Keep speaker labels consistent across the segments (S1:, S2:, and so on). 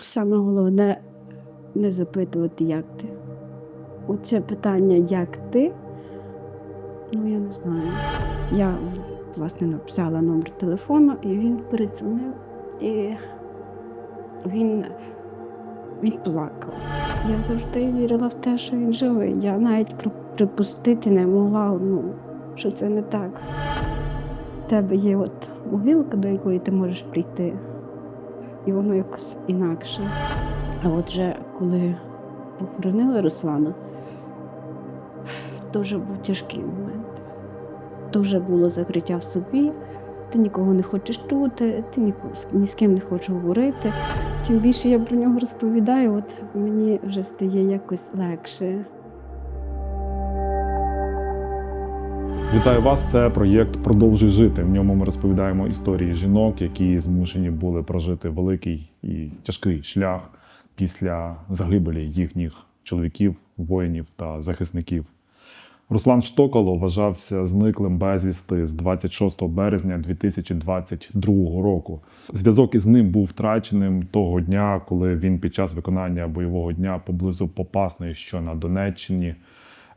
S1: Саме головне не запитувати, як ти. Оце питання, як ти, ну я не знаю. Я власне написала номер телефону, і він передзвонив, і він, він плакав. Я завжди вірила в те, що він живий. Я навіть припустити не могла, ну, що це не так. У тебе є от могилка, до якої ти можеш прийти, і воно якось інакше. А от вже коли похоронили Руслана, дуже був тяжкий момент. Дуже було закриття в собі. Ти нікого не хочеш чути, ти ні, ні з ким не хочеш говорити. Чим більше я про нього розповідаю, от мені вже стає якось легше.
S2: Вітаю вас! Це проєкт Продовжуй жити. В ньому ми розповідаємо історії жінок, які змушені були прожити великий і тяжкий шлях після загибелі їхніх чоловіків, воїнів та захисників. Руслан Штокало вважався зниклим безвісти з 26 березня 2022 року. Зв'язок із ним був втраченим того дня, коли він під час виконання бойового дня поблизу Попасної, що на Донеччині,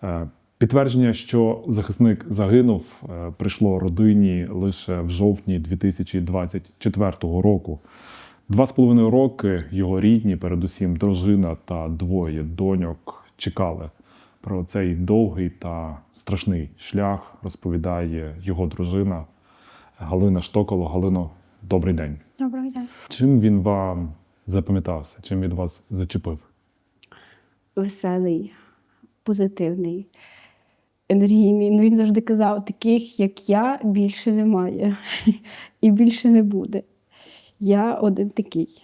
S2: е, Підтвердження, що захисник загинув, е, прийшло родині лише в жовтні 2024 року. Два з половиною роки його рідні, передусім дружина та двоє доньок, чекали. Про цей довгий та страшний шлях розповідає його дружина Галина Штоколо. Галино, добрий день.
S1: Доброго дня.
S2: Чим він вам запам'ятався? Чим він вас зачепив?
S1: Веселий, позитивний, енергійний. Ну, він завжди казав, таких, як я, більше немає і більше не буде. Я один такий.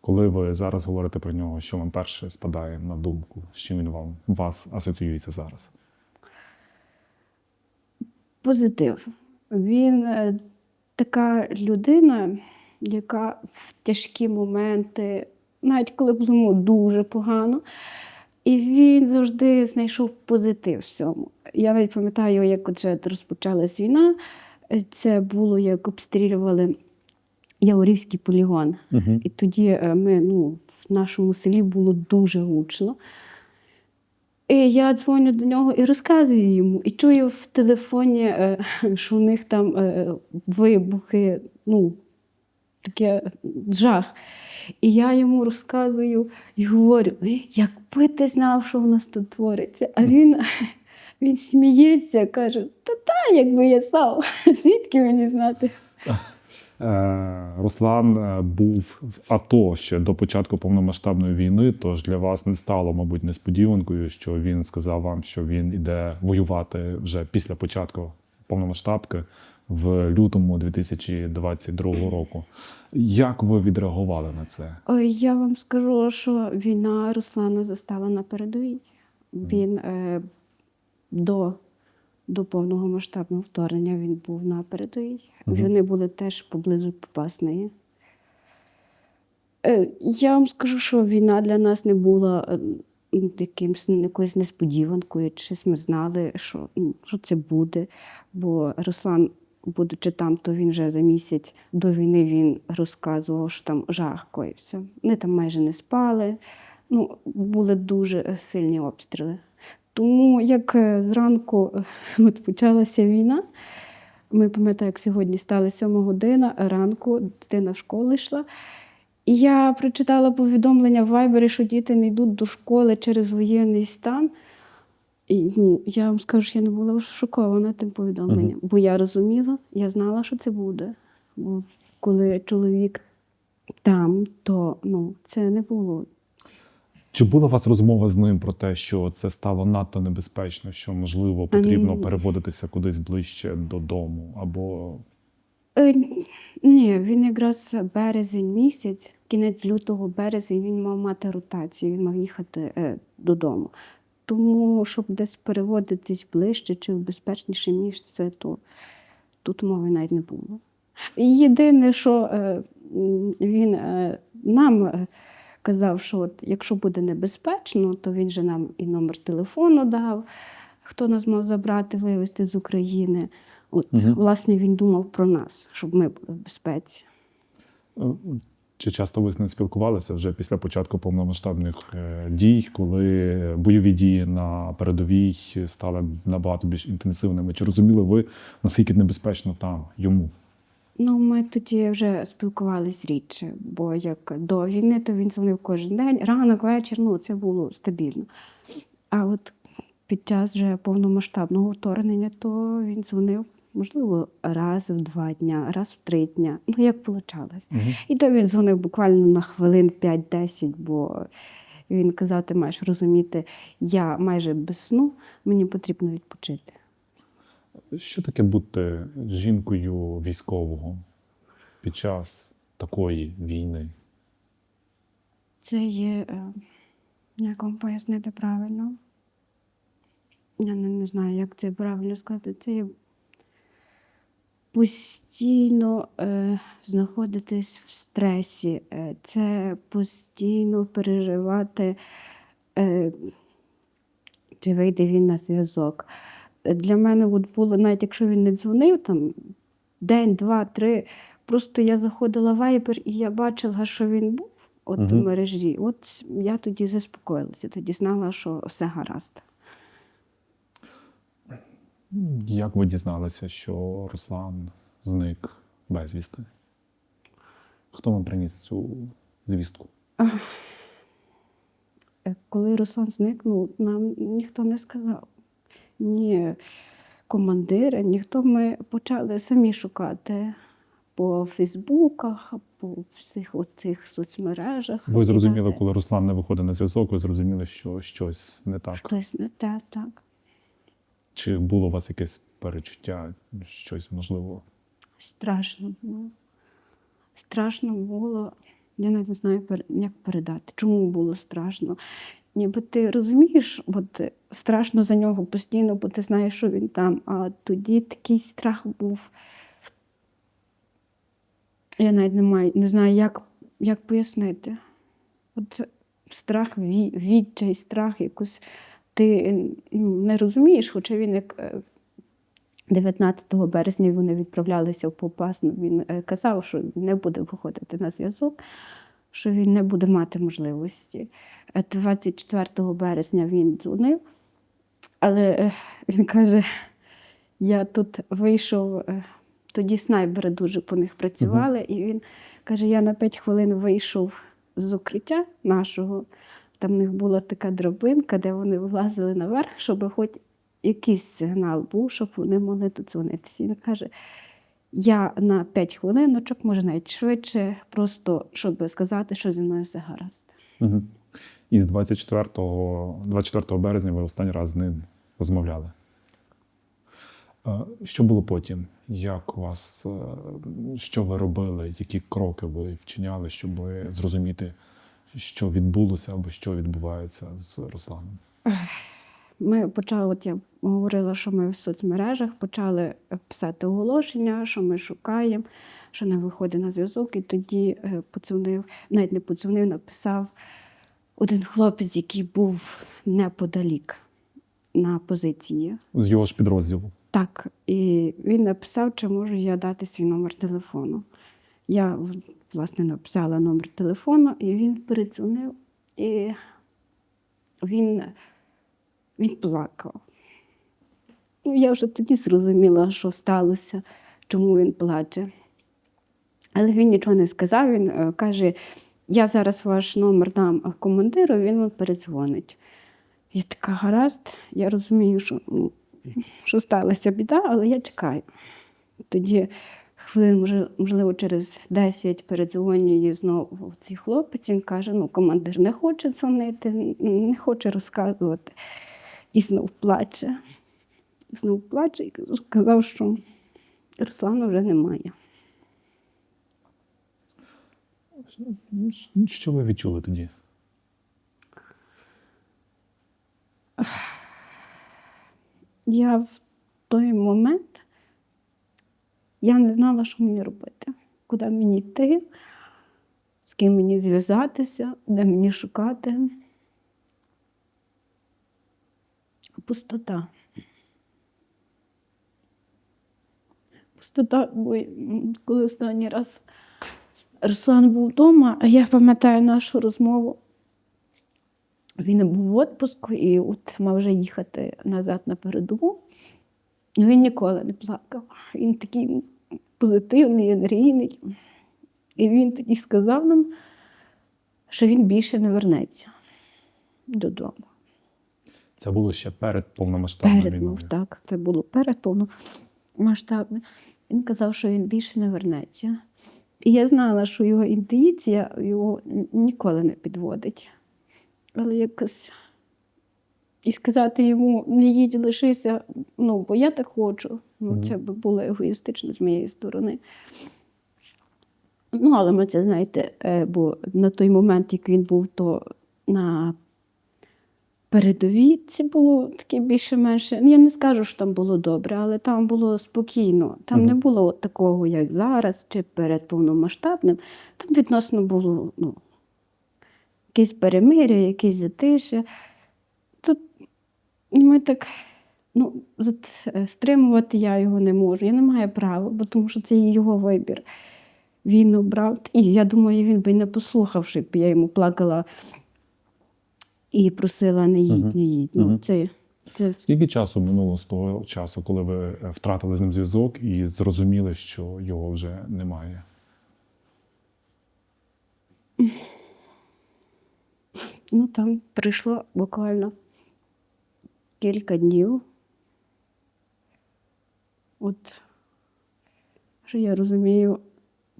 S2: Коли ви зараз говорите про нього, що вам перше спадає на думку, з чим він вам вас асоціюється зараз?
S1: позитив. Він е, така людина, яка в тяжкі моменти, навіть коли було дуже погано, і він завжди знайшов позитив в цьому. Я навіть пам'ятаю, як вже розпочалась війна, це було як обстрілювали Яворівський полігон.
S2: Угу.
S1: І тоді е, ми ну, в нашому селі було дуже гучно. І я дзвоню до нього і розказую йому, і чую в телефоні, е, що у них там е, вибухи, ну, таке жах. І я йому розказую і говорю: «Ей, якби ти знав, що в нас тут твориться. А він, він сміється, каже: та та, якби я знав, звідки мені знати?
S2: Е, Руслан е, був в АТО ще до початку повномасштабної війни. Тож для вас не стало, мабуть, несподіванкою, що він сказав вам, що він іде воювати вже після початку повномасштабки в лютому 2022 року. Як ви відреагували на це?
S1: Ой, я вам скажу, що війна Руслана застала на передовій. Він е, до, до повного масштабного вторгнення він був на передовій.
S2: Мгм.
S1: Вони були теж поблизу Попасної. Е, я вам скажу, що війна для нас не була е, якимсь якоюсь несподіванкою. Щось ми знали, що, ну, що це буде. Бо Руслан, будучи там, то він вже за місяць до війни він розказував, що там жах коївся. Вони там майже не спали. Ну, були дуже сильні обстріли. Тому як е, зранку е, от почалася війна, ми пам'ятаємо, як сьогодні стали 7 година ранку, дитина в школу йшла. І я прочитала повідомлення в Вайбері, що діти не йдуть до школи через воєнний стан. І ну, я вам скажу, що я не була шокована тим повідомленням, бо я розуміла, я знала, що це буде. Бо коли чоловік там, то ну, це не було.
S2: Чи була у вас розмова з ним про те, що це стало надто небезпечно, що можливо потрібно переводитися кудись ближче додому? Або
S1: Е, ні, він якраз березень місяць, кінець лютого березень, він мав мати ротацію, він мав їхати е, додому. Тому, щоб десь переводитись ближче чи в безпечніше місце, то тут мови навіть не було. Єдине, що е, він е, нам е, казав, що от, якщо буде небезпечно, то він же нам і номер телефону дав, хто нас мав забрати, вивезти з України. От,
S2: Мгм.
S1: власне, він думав про нас, щоб ми були в безпеці.
S2: е, Чи часто ви з ним спілкувалися вже після початку повномасштабних е, дій, коли бойові дії на передовій стали набагато більш інтенсивними? Чи розуміли ви, наскільки небезпечно там йому?
S1: Ну, ми тоді вже спілкувались рідше, бо як до війни, то він дзвонив кожен день, ранок, вечір, ну це було стабільно. А от під час вже повномасштабного вторгнення, то він дзвонив, можливо, раз в два дня, раз в три дня. Ну, як вийшло. І то він дзвонив буквально на хвилин 5-10, бо він казав, ти маєш розуміти, я майже без сну, мені потрібно відпочити.
S2: Що таке бути жінкою військового під час такої війни?
S1: Це є, е, як вам пояснити правильно. Я не, не знаю, як це правильно сказати. Це є постійно е, знаходитись в стресі, е, це постійно переживати, е, чи вийде він на зв'язок. Для мене от було, навіть якщо він не дзвонив, там день, два, три, просто я заходила в Viber і я бачила, що він був от в мережі. От я тоді заспокоїлася, тоді знала, що все гаразд.
S2: Як ви дізналися, що Руслан зник безвісти? Хто вам приніс цю звістку?
S1: Е, Коли Руслан зникнув, нам ніхто не сказав. Ні командири, ніхто ми почали самі шукати по Фейсбуках, по всіх оцих соцмережах.
S2: Ви зрозуміли, коли Руслан не виходить на зв'язок, ви зрозуміли, що щось не так.
S1: Щось не те, так.
S2: Чи було у вас якесь перечуття, щось можливо?
S1: Страшно було. Страшно було. Я навіть не знаю, як передати. Чому було страшно? Ніби ти розумієш, от е, страшно за нього постійно, бо ти знаєш, що він там. А тоді такий страх був. Я навіть не, маю, не знаю, як, як пояснити. От страх, відчай, страх якось ти е, ну, не розумієш, хоча він як е, 19 березня вони відправлялися в Попасну. Він е, казав, що не буде виходити на зв'язок, що він не буде мати можливості. Е, 24 березня він дзвонив, але е, він каже: я тут вийшов, е, тоді снайпери дуже по них працювали, і він каже: я на 5 хвилин вийшов з укриття нашого. Там в них була така драбинка, де вони вилазили наверх, щоб хоч якийсь сигнал був, щоб вони могли додзвонитися. Він каже: я на 5 хвилиночок, може навіть швидше, просто щоб сказати, що зі мною все гаразд.
S2: Угу. І з 24, 24 березня ви останній раз з ним розмовляли. Е, Що було потім? Як у вас, е, що ви робили, які кроки ви вчиняли, щоб зрозуміти, що відбулося або що відбувається з Русланом?
S1: Ми почали, от я говорила, що ми в соцмережах почали писати оголошення, що ми шукаємо, що не виходить на зв'язок. І тоді е, подзвонив, навіть не подзвонив, написав один хлопець, який був неподалік на позиції.
S2: З його ж підрозділу.
S1: Так, і він написав, чи можу я дати свій номер телефону. Я, власне, написала номер телефону, і він передзвонив, і він, він плакав. Ну, я вже тоді зрозуміла, що сталося, чому він плаче. Але він нічого не сказав. Він е, каже: я зараз ваш номер дам командиру, він вам передзвонить. Я така гаразд, я розумію, що, ну, що сталася біда, але я чекаю. Тоді хвилин, можливо, через 10 передзвонює знову цей хлопець. Він каже: ну, командир не хоче дзвонити, не хоче розказувати. І знов плаче. Знов плаче і сказав, що Руслана вже немає.
S2: Що ви відчули тоді?
S1: Я в той момент я не знала, що мені робити, куди мені йти, з ким мені зв'язатися, де мені шукати. Пустота. Пустота, бо коли останній раз Руслан був вдома, а я пам'ятаю нашу розмову. Він був в відпуску і от мав вже їхати назад на передову. Він ніколи не плакав. Він такий позитивний, енергійний. І він тоді сказав нам, що він більше не вернеться додому.
S2: Це було ще перед повномасштабною
S1: Перед, ну,
S2: війною.
S1: так, це було перед повномасштабним. Він казав, що він більше не вернеться. І я знала, що його інтуїція його ніколи не підводить. Але якось і сказати йому не їдь, лишися, ну, бо я так хочу. Ну, це би було егоїстично з моєї сторони. Ну, але ми це знаєте, е, бо на той момент, як він був, то на передовій це було таке більше-менше. Ну, я не скажу, що там було добре, але там було спокійно. Там
S2: Мгм.
S1: не було такого, як зараз, чи перед повномасштабним. Там відносно було ну, якесь перемир'я, якесь затишя. Тут ми так. Ну, е, стримувати я його не можу. Я не маю права, бо тому що це його вибір. Він обрав. І я думаю, він би не послухав, щоб я йому плакала і просила не їдь, не їдь. Ну, це, це
S2: Скільки часу минуло з того часу, коли ви е, втратили з ним зв'язок і зрозуміли, що його вже немає?
S1: ну, там прийшло буквально кілька днів. От, що я розумію,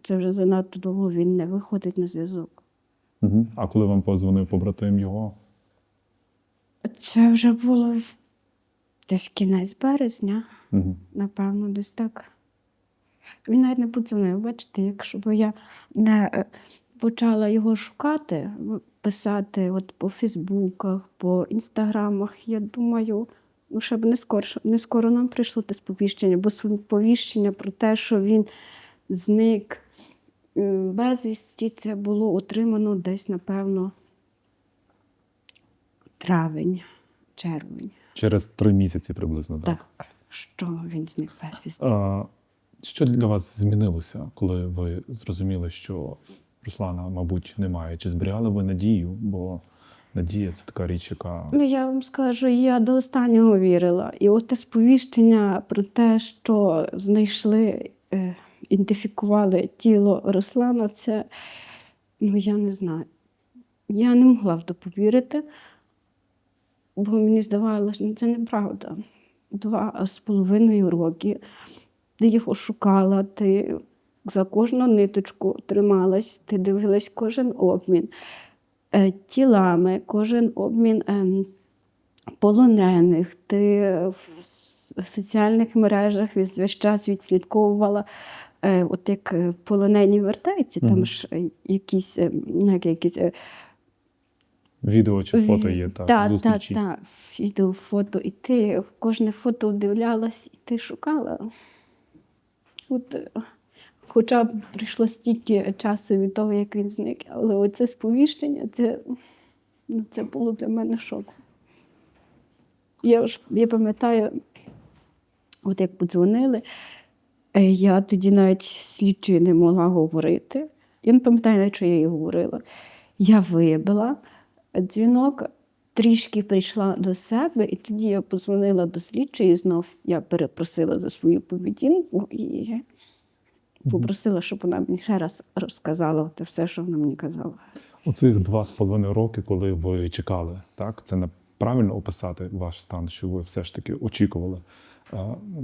S1: це вже занадто довго він не виходить на зв'язок.
S2: Угу. А коли вам позвонив побратим його?
S1: Це вже було десь кінець березня.
S2: Угу.
S1: Напевно, десь так. Він навіть не подзвонив. Бачите, якщо б я не е, почала його шукати, писати от по Фейсбуках, по інстаграмах, я думаю, ну, ще б не скоро, не скоро нам прийшло те сповіщення, бо сповіщення про те, що він зник безвісті, це було отримано десь, напевно, травень, червень.
S2: Через три місяці приблизно, так?
S1: Так, що він зник безвісті.
S2: А, що для вас змінилося, коли ви зрозуміли, що Руслана, мабуть, немає? Чи зберігали ви надію? Бо надія це така річ, яка.
S1: Ну, я вам скажу, я до останнього вірила. І от те сповіщення про те, що знайшли, е, ідентифікували тіло Руслана, це, ну, я не знаю. Я не могла в то повірити, бо мені здавалося, що це неправда. Два з половиною роки ти його шукала, ти за кожну ниточку трималась, ти дивилась кожен обмін е, тілами, кожен обмін ем, полонених. Ти в соціальних мережах весь час відслідковувала, е, от як е, полонені вертаються,
S2: Мгм.
S1: там ж якісь, е, ну, як якісь
S2: Відео чи фото є так,
S1: та,
S2: зустрічі.
S1: Та, та, відео, фото, і ти кожне фото вдивлялась, і ти шукала. От, е, хоча б прийшло стільки часу від того, як він зник, але оце сповіщення, це, ну, це було для мене шоком. Я, ж, я пам'ятаю, от як подзвонили, е, я тоді навіть слідчою не могла говорити. Я не пам'ятаю, навіть, що я їй говорила. Я вибила дзвінок, трішки прийшла до себе, і тоді я подзвонила до слідчої, знов я перепросила за свою поведінку і попросила, щоб вона мені ще раз розказала те все, що вона мені казала.
S2: Оцих два з половиною роки, коли ви чекали, так? Це не правильно описати ваш стан, що ви все ж таки очікували.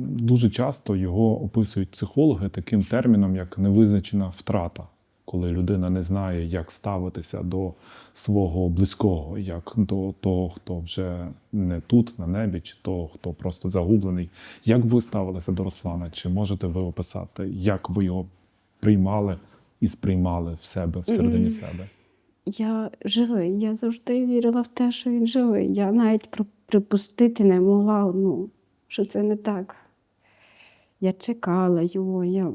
S2: Дуже часто його описують психологи таким терміном, як невизначена втрата, коли людина не знає, як ставитися до свого близького, як до того, хто вже не тут, на небі, чи того, хто просто загублений. Як ви ставилися до Руслана? Чи можете ви описати, як ви його приймали і сприймали в себе всередині себе?
S1: Я живий, я завжди вірила в те, що він живий. Я навіть припустити не могла, ну, що це не так. Я чекала його, я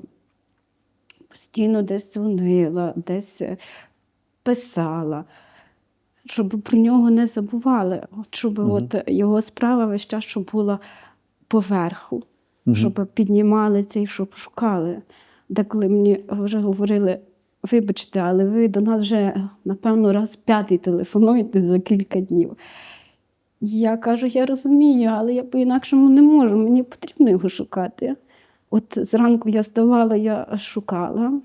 S1: постійно десь дзвонила, десь е, писала, щоб про нього не забували, щоб
S2: Мгм.
S1: от його справа весь час щоб була поверху,
S2: Мгм.
S1: щоб піднімали це і щоб шукали. Деколи мені вже говорили, вибачте, але ви до нас вже, напевно, раз п'ятий телефонуєте за кілька днів. Я кажу, я розумію, але я по-інакшому не можу, мені потрібно його шукати. От зранку я ставала, я шукала,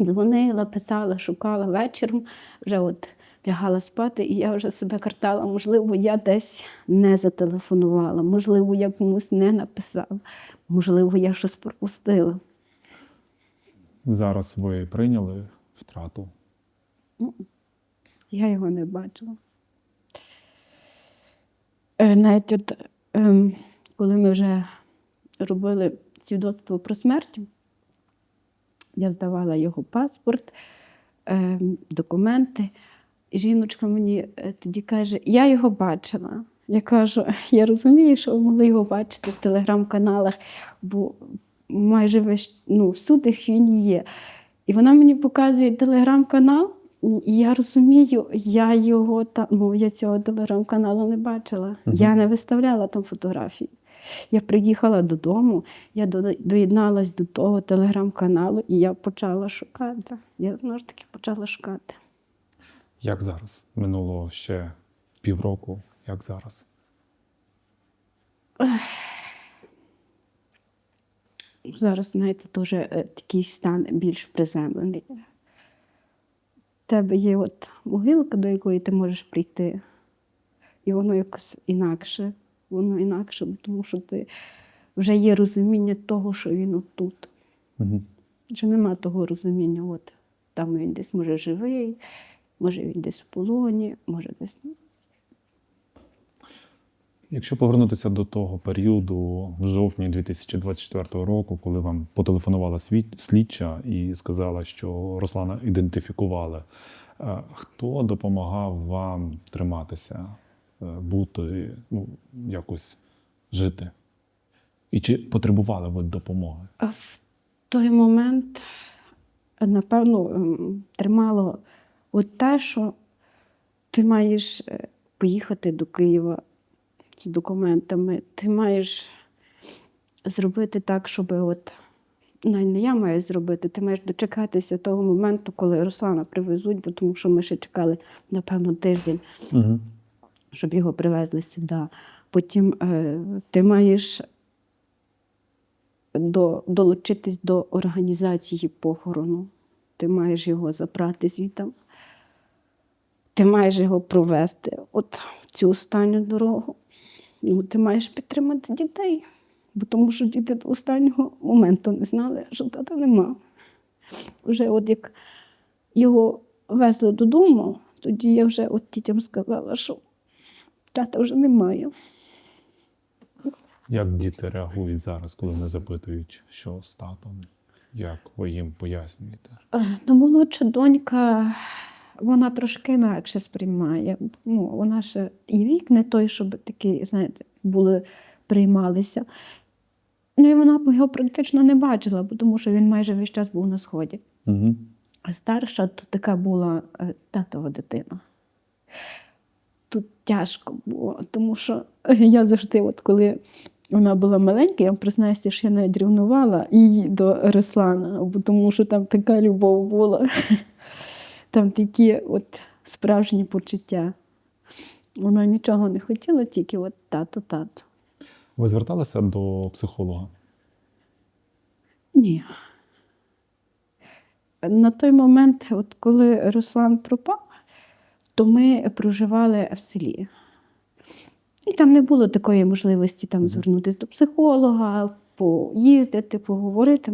S1: дзвонила, писала, шукала вечором, вже от лягала спати, і я вже себе картала. Можливо, я десь не зателефонувала, можливо, я комусь не написала, можливо, я щось пропустила.
S2: Зараз ви прийняли втрату.
S1: Я його не бачила. Е, Навіть от, ем, коли ми вже робили свідоцтво про смерть, я здавала його паспорт, ем, документи. І жіночка мені е, тоді каже: Я його бачила. Я кажу, я розумію, що ви могли його бачити в телеграм-каналах, бо майже весь, ну, всюди він є. І вона мені показує телеграм-канал, і я розумію, я його там, ну, я цього телеграм-каналу не бачила.
S2: Мгм.
S1: Я не виставляла там фотографії. Я приїхала додому, я доєдналась до того телеграм-каналу, і я почала шукати. Я знову ж таки почала шукати.
S2: Як зараз? Минуло ще півроку. Як зараз?
S1: Зараз, знаєте, теж е, такий стан більш приземлений. У тебе є от могилка, до якої ти можеш прийти, і воно якось інакше. Воно інакше, тому що ти вже є розуміння того, що він отут.
S2: Угу.
S1: Вже нема того розуміння, от там він десь може живий, може він десь в полоні, може десь.
S2: Якщо повернутися до того періоду в жовтні 2024 року, коли вам потелефонувала слідча і сказала, що Руслана ідентифікували, е, хто допомагав вам триматися, бути, ну, якось жити? І чи потребували ви допомоги?
S1: А в той момент, напевно, ем, тримало от те, що ти маєш е, поїхати до Києва з документами, ти маєш зробити так, щоб от. Навіть не я маю зробити, ти маєш дочекатися того моменту, коли Руслана привезуть, бо тому що ми ще чекали, напевно, тиждень
S2: Угу.
S1: Щоб його привезли сюди. Потім е, ти маєш до, долучитись до організації похорону. Ти маєш його забрати звітом. Ти маєш його провести от в цю останню дорогу. Ну, ти маєш підтримати дітей, бо тому що діти до останнього моменту не знали, що тата нема. Вже от як його везли додому, тоді я вже от дітям сказала, що тата вже немає.
S2: Як діти реагують зараз, коли вони запитують, що з татом? Як ви їм пояснюєте?
S1: Ну, молодша донька, вона трошки інакше сприймає. Ну, вона ще і вік не той, щоб такий, знаєте, були, приймалися. Ну і вона його практично не бачила, тому що він майже весь час був на сході.
S2: Угу.
S1: А старша то така була е, татова дитина. Тут тяжко було, тому що я завжди, от коли вона була маленька, я вам признаюся, що я навіть рівнувала її до Руслана, тому що там така любов була. Там такі от справжні почуття. Вона нічого не хотіла, тільки от тато, тато.
S2: Ви зверталися до психолога?
S1: Ні. На той момент, от коли Руслан пропав, то ми проживали в селі. І там не було такої можливості там, звернутися до психолога, поїздити, поговорити.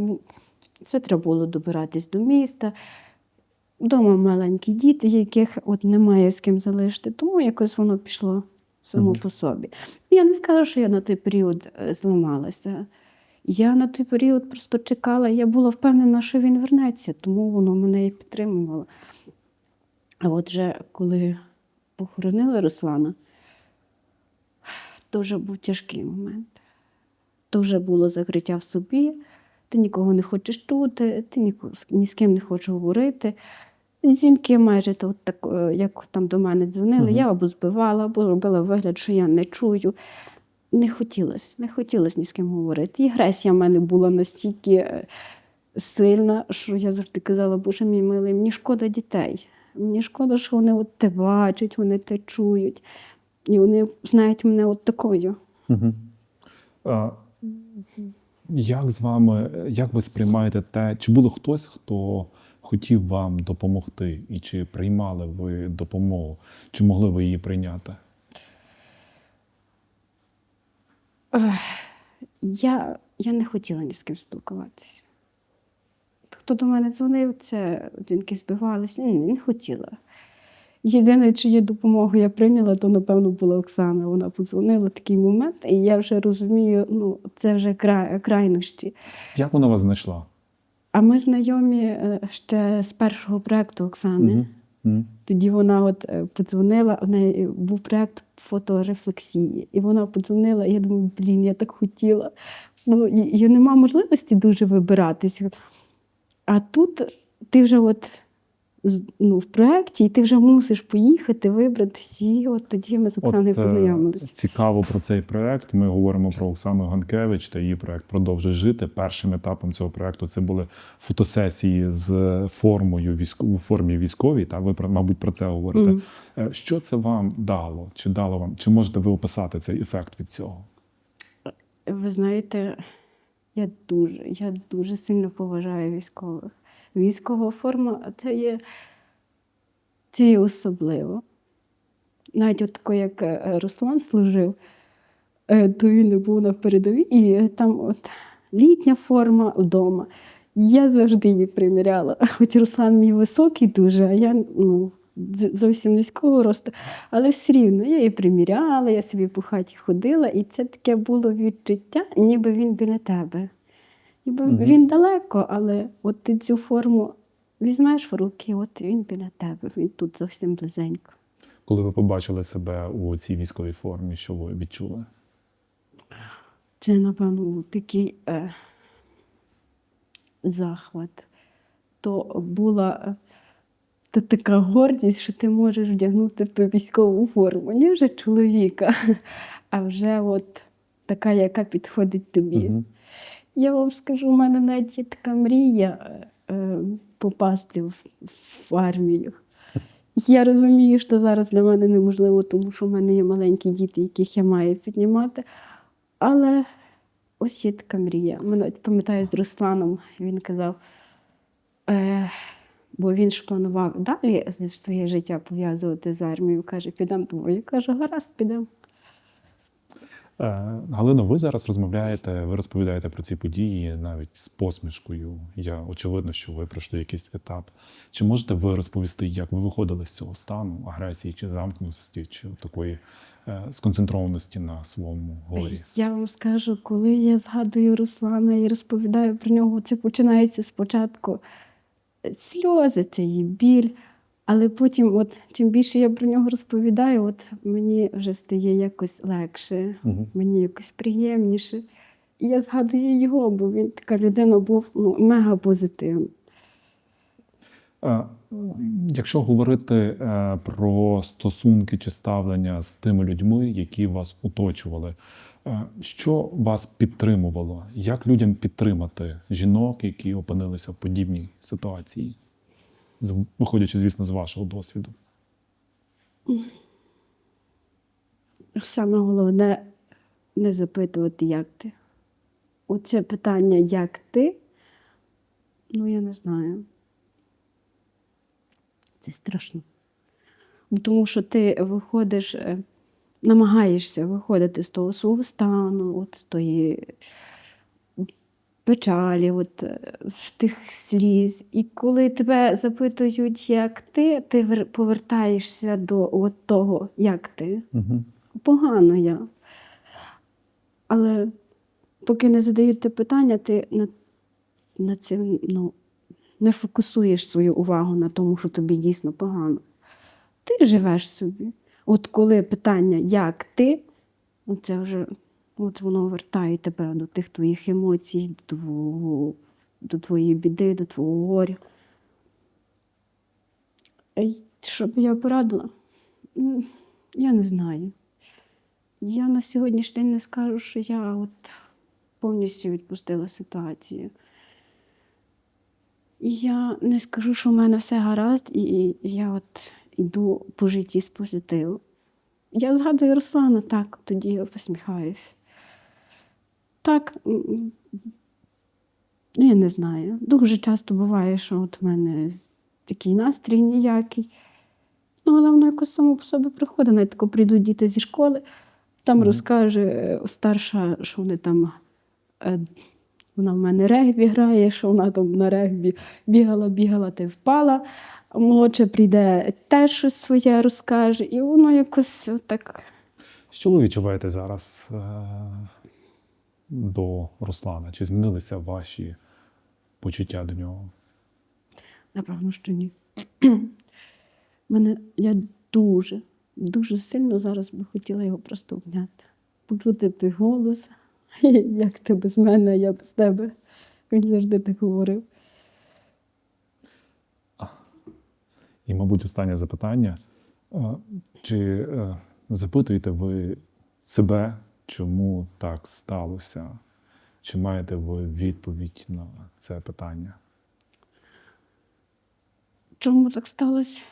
S1: Це треба було добиратись до міста. Вдома маленькі діти, яких от немає з ким залишити, тому якось воно пішло само по собі. Я не скажу, що я на той період е, зламалася. Я на той період просто чекала, я була впевнена, що він вернеться, тому воно мене і підтримувало. А от вже коли похоронили Руслана, вже був тяжкий момент. Вже було закриття в собі, ти нікого не хочеш чути, ти ніко- ні з ким не хочеш говорити. І Дзвінки майже то, от так, е, як там до мене дзвонили,
S2: Мгм.
S1: я або збивала, або робила вигляд, що я не чую. Не хотілося, не хотілося ні з ким говорити. І агресія в мене була настільки е, сильна, що я завжди казала, Боже мій милий, мені шкода дітей. Мені шкода, що вони от те бачать, вони те чують. І вони знають мене от такою.
S2: Угу. А, як з вами, як ви сприймаєте те, чи було хтось, хто хотів вам допомогти, і чи приймали ви допомогу, чи могли ви її прийняти?
S1: Я, я не хотіла ні з ким спілкуватися. Хто до мене дзвонив, це дзвінки збивалися. Ні, не хотіла. Єдине, чиї допомогу я прийняла, то, напевно, була Оксана. Вона подзвонила в такий момент, і я вже розумію, ну, це вже край, крайнощі.
S2: Як вона вас знайшла?
S1: А ми знайомі е, ще з першого проєкту Оксани.
S2: Угу. Угу.
S1: Тоді вона от е, подзвонила, у неї був проєкт фоторефлексії. І вона подзвонила, і я думаю, блін, я так хотіла. Ну, і, і нема можливості дуже вибиратися. А тут ти вже от ну, в проєкті, і ти вже мусиш поїхати, вибратися. І от тоді ми з Оксаною
S2: От, е,
S1: познайомилися.
S2: Цікаво про цей проект. Ми говоримо про Оксану Ганкевич та її проект Продовжуй жити. Першим етапом цього проекту це були фотосесії з формою у формі військовій. Та ви мабуть про це говорите. Е, Що це вам дало? Чи дало вам? Чи можете ви описати цей ефект від цього?
S1: Ви знаєте, я дуже, я дуже сильно поважаю військових. Військова форма це є, це є особливо. Навіть от тако, як е, Руслан служив, е, то він був на передовій, і там от літня форма вдома. Я завжди її приміряла. Хоч Руслан мій високий дуже, а я ну, зовсім низького росту. Але все рівно я її приміряла, я собі по хаті ходила, і це таке було відчуття, ніби він біля тебе. Ніби
S2: Мгм.
S1: він далеко, але от ти цю форму візьмеш в руки, от він біля тебе, він тут зовсім близенько.
S2: Коли ви побачили себе у цій військовій формі, що ви відчули?
S1: Це, напевно, був такий е, захват. То була е, та така гордість, що ти можеш вдягнути ту військову форму. Не вже чоловіка, а вже от така, яка підходить тобі.
S2: Мгм.
S1: Я вам скажу, у мене навіть є така мрія е, е, попасти в, в армію. Я розумію, що зараз для мене неможливо, тому що в мене є маленькі діти, яких я маю піднімати. Але ось є така мрія. Мене пам'ятаю з Русланом, він казав, е, бо він ж планував далі своє життя пов'язувати з армією. Каже, підемо. Я кажу, гаразд, підемо.
S2: Галино, ви зараз розмовляєте, ви розповідаєте про ці події навіть з посмішкою. Я очевидно, що ви пройшли якийсь етап. Чи можете ви розповісти, як ви виходили з цього стану агресії чи замкнутості, чи такої е, сконцентрованості на своєму горі?
S1: Я вам скажу, коли я згадую Руслана і розповідаю про нього, це починається спочатку сльози, це є біль. Але потім, от, чим більше я про нього розповідаю, от мені вже стає якось легше,
S2: Мгм.
S1: мені якось приємніше. І я згадую його, бо він така людина був ну, мега позитивна.
S2: Якщо говорити е, про стосунки чи ставлення з тими людьми, які вас оточували, що вас підтримувало? Як людям підтримати жінок, які опинилися в подібній ситуації? Виходячи, звісно, з вашого досвіду.
S1: Саме головне не запитувати, як ти. Оце питання, як ти, ну я не знаю. Це страшно. Тому що ти виходиш, е, намагаєшся виходити з того свого стану, от з тої печалі, от, е, тих сліз. І коли тебе запитують, як ти, ти повертаєшся до от того, як ти
S2: Угу.
S1: погано я. Але поки не задають те питання, ти на, на цим ну, не фокусуєш свою увагу на тому, що тобі дійсно погано. Ти живеш собі. От коли питання, як ти, ну, це вже от воно вертає тебе до тих твоїх емоцій, до, до твоєї біди, до твого горя. Що б я порадила? Я не знаю. Я на сьогоднішній день не скажу, що я от повністю відпустила ситуацію. Я не скажу, що в мене все гаразд, і я от йду по житті з позитиву. Я згадую Руслана, так, тоді я посміхаюсь. Так, я не знаю. Дуже часто буває, що от у мене такий настрій ніякий. Ну, але воно якось само по собі приходить. Навіть тако прийдуть діти зі школи, там
S2: Мгм.
S1: розкаже е, старша, що вони там. Вона в мене регбі грає, що вона там на регбі бігала, бігала й впала. А Молодша прийде теж щось своє розкаже, і воно якось так.
S2: Що ви відчуваєте зараз е, до Руслана? Чи змінилися ваші почуття до нього?
S1: Напевно, що ні. Мене я дуже, дуже сильно зараз би хотіла його просто обняти. Почути той голос, як ти без мене, а я без тебе. Він завжди так говорив.
S2: І, мабуть, останнє запитання. Чи е, запитуєте ви себе, чому так сталося? Чи маєте ви відповідь на це питання?
S1: Чому так сталося?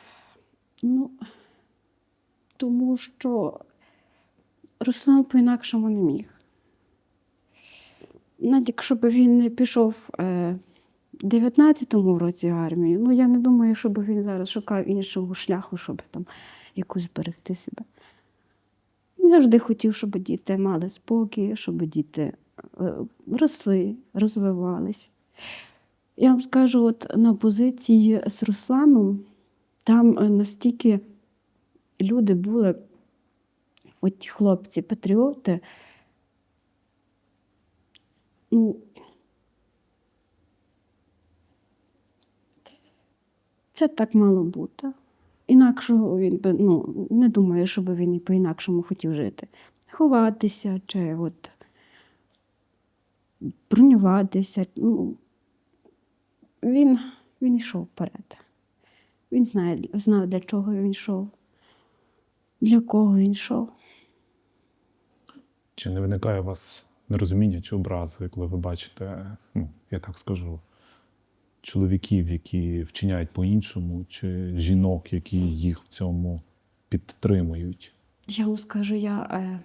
S1: Ну, тому що Руслан по-інакшому не міг. Навіть якщо б він не пішов е, в 19-му році в армію, ну я не думаю, щоб він зараз шукав іншого шляху, щоб там якось зберегти себе. Він завжди хотів, щоб діти мали спокій, щоб діти е, росли, розвивались. Я вам скажу, от на позиції з Русланом, там е, настільки люди були, от ті хлопці, патріоти. Ну, це так мало бути. Інакшого він би, ну, не думаю, щоб він і по-інакшому хотів жити. Ховатися чи от бронюватися. Ну, він, він йшов вперед. Він знає, знав, для чого він йшов, для кого він йшов.
S2: Чи не виникає у вас нерозуміння чи образи, коли ви бачите, ну, я так скажу, чоловіків, які вчиняють по-іншому, чи жінок, які їх в цьому підтримують?
S1: Я вам скажу, я е,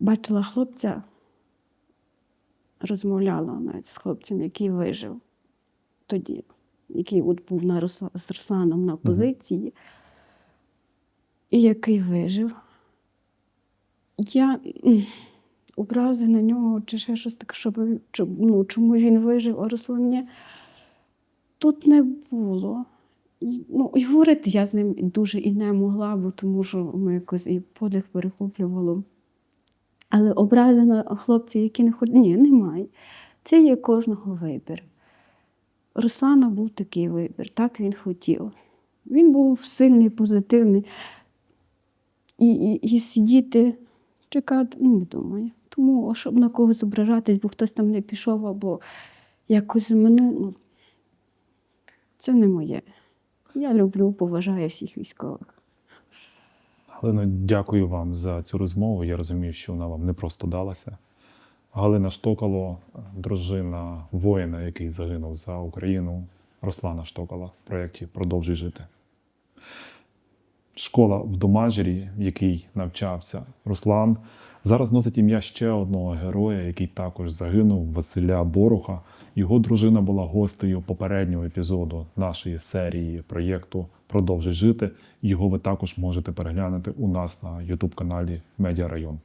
S1: бачила хлопця, розмовляла навіть з хлопцем, який вижив тоді, який от був на з Русланом на позиції, і який вижив. Я образи на нього чи ще щось таке, щоб, ну, чому він вижив, а Руслан тут не було. Ну, і говорити я з ним дуже і не могла, бо тому що ми якось і подих перехоплювало. Але образи на хлопців, які не ходять, ні, немає. Це є кожного вибір. Руслана був такий вибір, так він хотів. Він був сильний, позитивний. І, і, і сидіти, чекати, ну, не думаю. Тому, щоб на когось зображатись, бо хтось там не пішов або якось минув, ну, це не моє. Я люблю, поважаю всіх військових.
S2: Галина, дякую вам за цю розмову. Я розумію, що вона вам не просто далася. Галина Штокало, дружина воїна, який загинув за Україну, Руслана Штокала в проєкті Продовжуй жити. Школа в Домажирі, в якій навчався Руслан, зараз носить ім'я ще одного героя, який також загинув Василя Боруха. Його дружина була гостею попереднього епізоду нашої серії проєкту Продовжуй жити. Його ви також можете переглянути у нас на Ютуб каналі Медіа Район.